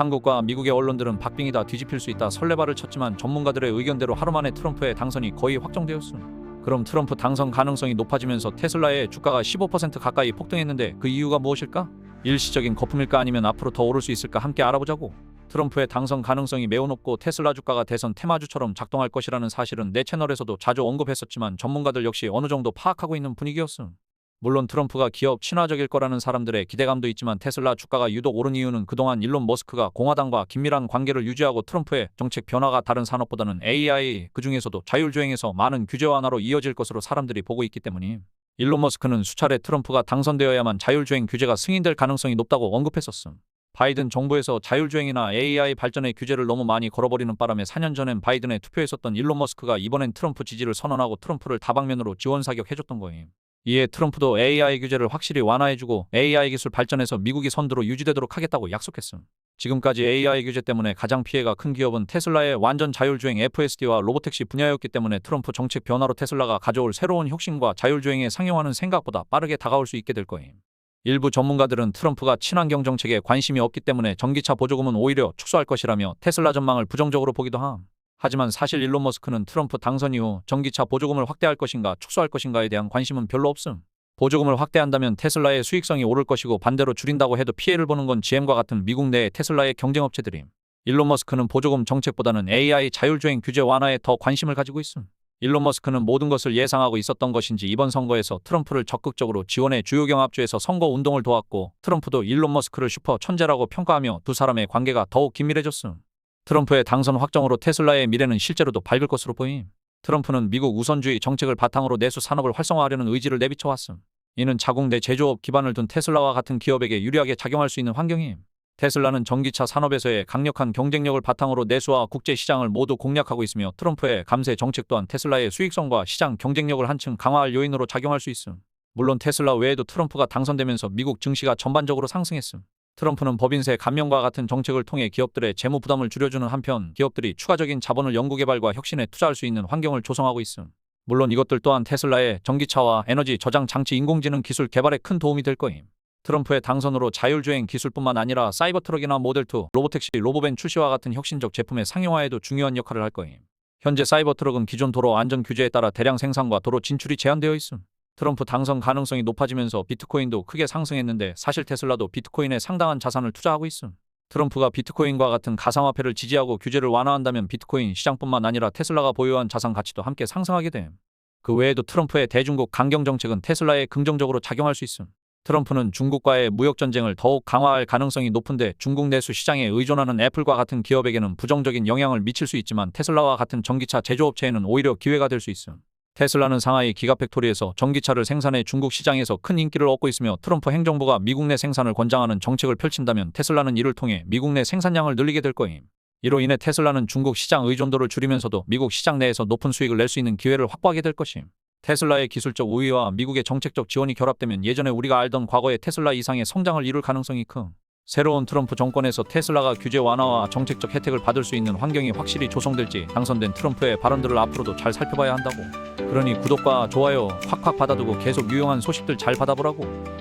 한국과 미국의 언론들은 박빙이다 뒤집힐 수 있다 설레발을 쳤지만 전문가들의 의견대로 하루 만에 트럼프의 당선이 거의 확정되었음. 그럼 트럼프 당선 가능성이 높아지면서 테슬라의 주가가 15% 가까이 폭등했는데 그 이유가 무엇일까? 일시적인 거품일까 아니면 앞으로 더 오를 수 있을까 함께 알아보자고. 트럼프의 당선 가능성이 매우 높고 테슬라 주가가 대선 테마주처럼 작동할 것이라는 사실은 내 채널에서도 자주 언급했었지만 전문가들 역시 어느 정도 파악하고 있는 분위기였음. 물론 트럼프가 기업 친화적일 거라는 사람들의 기대감도 있지만 테슬라 주가가 유독 오른 이유는 그동안 일론 머스크가 공화당과 긴밀한 관계를 유지하고 트럼프의 정책 변화가 다른 산업보다는 AI 그 중에서도 자율주행에서 많은 규제 완화로 이어질 것으로 사람들이 보고 있기 때문임. 일론 머스크는 수차례 트럼프가 당선되어야만 자율주행 규제가 승인될 가능성이 높다고 언급했었음. 바이든 정부에서 자율주행이나 AI 발전의 규제를 너무 많이 걸어버리는 바람에 4년 전엔 바이든에 투표했었던 일론 머스크가 이번엔 트럼프 지지를 선언하고 트럼프를 다방면으로 지원 사격해줬던 거임. 이에 트럼프도 AI 규제를 확실히 완화해주고 AI 기술 발전에서 미국이 선두로 유지되도록 하겠다고 약속했음. 지금까지 AI 규제 때문에 가장 피해가 큰 기업은 테슬라의 완전 자율주행 FSD와 로보택시 분야였기 때문에 트럼프 정책 변화로 테슬라가 가져올 새로운 혁신과 자율주행에 상용하는 생각보다 빠르게 다가올 수 있게 될 거임. 일부 전문가들은 트럼프가 친환경 정책에 관심이 없기 때문에 전기차 보조금은 오히려 축소할 것이라며 테슬라 전망을 부정적으로 보기도 함. 하지만 사실 일론 머스크는 트럼프 당선 이후 전기차 보조금을 확대할 것인가 축소할 것인가에 대한 관심은 별로 없음. 보조금을 확대한다면 테슬라의 수익성이 오를 것이고 반대로 줄인다고 해도 피해를 보는 건 GM과 같은 미국 내의 테슬라의 경쟁 업체들임. 일론 머스크는 보조금 정책보다는 AI 자율주행 규제 완화에 더 관심을 가지고 있음. 일론 머스크는 모든 것을 예상하고 있었던 것인지 이번 선거에서 트럼프를 적극적으로 지원해 주요 경합주에서 선거 운동을 도왔고 트럼프도 일론 머스크를 슈퍼 천재라고 평가하며 두 사람의 관계가 더욱 긴밀해졌음. 트럼프의 당선 확정으로 테슬라의 미래는 실제로도 밝을 것으로 보임. 트럼프는 미국 우선주의 정책을 바탕으로 내수 산업을 활성화하려는 의지를 내비쳐 왔음. 이는 자국 내 제조업 기반을 둔 테슬라와 같은 기업에게 유리하게 작용할 수 있는 환경임. 테슬라는 전기차 산업에서의 강력한 경쟁력을 바탕으로 내수와 국제 시장을 모두 공략하고 있으며 트럼프의 감세 정책 또한 테슬라의 수익성과 시장 경쟁력을 한층 강화할 요인으로 작용할 수 있음. 물론 테슬라 외에도 트럼프가 당선되면서 미국 증시가 전반적으로 상승했음. 트럼프는 법인세 감면과 같은 정책을 통해 기업들의 재무 부담을 줄여주는 한편 기업들이 추가적인 자본을 연구개발과 혁신에 투자할 수 있는 환경을 조성하고 있음. 물론 이것들 또한 테슬라의 전기차와 에너지 저장 장치 인공지능 기술 개발에 큰 도움이 될 거임. 트럼프의 당선으로 자율주행 기술뿐만 아니라 사이버 트럭이나 모델2, 로보택시, 로보밴 출시와 같은 혁신적 제품의 상용화에도 중요한 역할을 할 거임. 현재 사이버 트럭은 기존 도로 안전 규제에 따라 대량 생산과 도로 진출이 제한되어 있음. 트럼프 당선 가능성이 높아지면서 비트코인도 크게 상승했는데 사실 테슬라도 비트코인에 상당한 자산을 투자하고 있음. 트럼프가 비트코인과 같은 가상화폐를 지지하고 규제를 완화한다면 비트코인 시장뿐만 아니라 테슬라가 보유한 자산 가치도 함께 상승하게 됨. 그 외에도 트럼프의 대중국 강경 정책은 테슬라에 긍정적으로 작용할 수 있음. 트럼프는 중국과의 무역 전쟁을 더욱 강화할 가능성이 높은데 중국 내수 시장에 의존하는 애플과 같은 기업에게는 부정적인 영향을 미칠 수 있지만 테슬라와 같은 전기차 제조업체에는 오히려 기회가 될 수 있음. 테슬라는 상하이 기가팩토리에서 전기차를 생산해 중국 시장에서 큰 인기를 얻고 있으며 트럼프 행정부가 미국 내 생산을 권장하는 정책을 펼친다면 테슬라는 이를 통해 미국 내 생산량을 늘리게 될 거임. 이로 인해 테슬라는 중국 시장 의존도를 줄이면서도 미국 시장 내에서 높은 수익을 낼 수 있는 기회를 확보하게 될 것임. 테슬라의 기술적 우위와 미국의 정책적 지원이 결합되면 예전에 우리가 알던 과거의 테슬라 이상의 성장을 이룰 가능성이 큰 새로운 트럼프 정권에서 테슬라가 규제 완화와 정책적 혜택을 받을 수 있는 환경이 확실히 조성될지 당선된 트럼프의 발언들을 앞으로도 잘 살펴봐야 한다고. 그러니 구독과 좋아요 확확 받아두고 계속 유용한 소식들 잘 받아보라고.